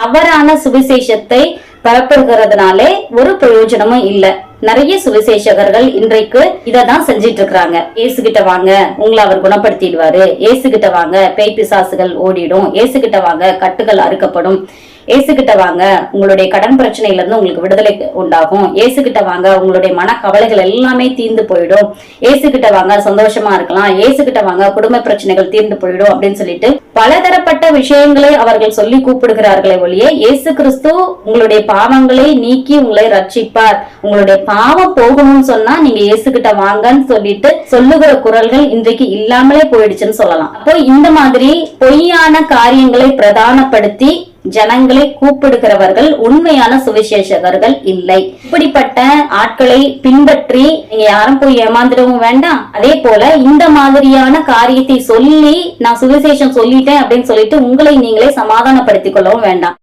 தவறான சுவிசேஷத்தை பரப்புகிறதுனாலே ஒரு பிரயோஜனமும் இல்ல. நிறைய சுவிசேஷகர்கள் இன்றைக்கு இதை தான் செஞ்சிட்டு இருக்கிறாங்க ஏசுகிட்ட வாங்க உங்களை அவர் குணப்படுத்திடுவாரு. ஏசுகிட்ட வாங்க பேய் பிசாசுகள் ஓடிடும். ஏசுகிட்ட வாங்க கட்டுகள் அறுக்கப்படும். ஏசுகிட்ட வாங்க உங்களுடைய கடன் பிரச்சனையில இருந்து உங்களுக்கு விடுதலை உண்டாகும். ஏசுகிட்ட வாங்க உங்களுடைய மன கவலைகள் எல்லாமே தீர்ந்து போயிடும். ஏசுகிட்ட வாங்க சந்தோஷமா இருக்கலாம். ஏசுகிட்ட வாங்க குடும்ப பிரச்சனைகள் தீர்ந்து போயிடும் அப்படின்னு சொல்லிட்டு பலதரப்பட்ட விஷயங்களை அவர்கள் சொல்லி கூப்பிடுகிறார்களே ஒழிய இயேசு கிறிஸ்து உங்களுடைய பாவங்களை நீக்கி உங்களை ரட்சிப்பார். உங்களுடைய பாவம் போகணும்னு சொன்னா நீங்க இயேசுகிட்ட வாங்கன்னு சொல்லிட்டு சொல்லுகிற குரல்கள் இன்றைக்கு இல்லாமலே போயிடுச்சுன்னு சொல்லலாம். அப்போ இந்த மாதிரி பொய்யான காரியங்களை பிரதானப்படுத்தி ஜனங்களை கூப்பிடுகிறவர்கள் உண்மையான சுவிசேஷகர்கள் இல்லை. இப்படிப்பட்ட ஆட்களை பின்பற்றி நீங்க யாரும் போய் ஏமாந்துடவும் வேண்டாம். அதே போல இந்த மாதிரியான காரியத்தை சொல்லி நான் சுவிசேஷம் சொல்லிட்டு சொல்லிட்டேன் அப்படின்னு சொல்லிட்டு உங்களை நீங்களே சமாதானப்படுத்திக் கொள்ளவும் வேண்டாம்.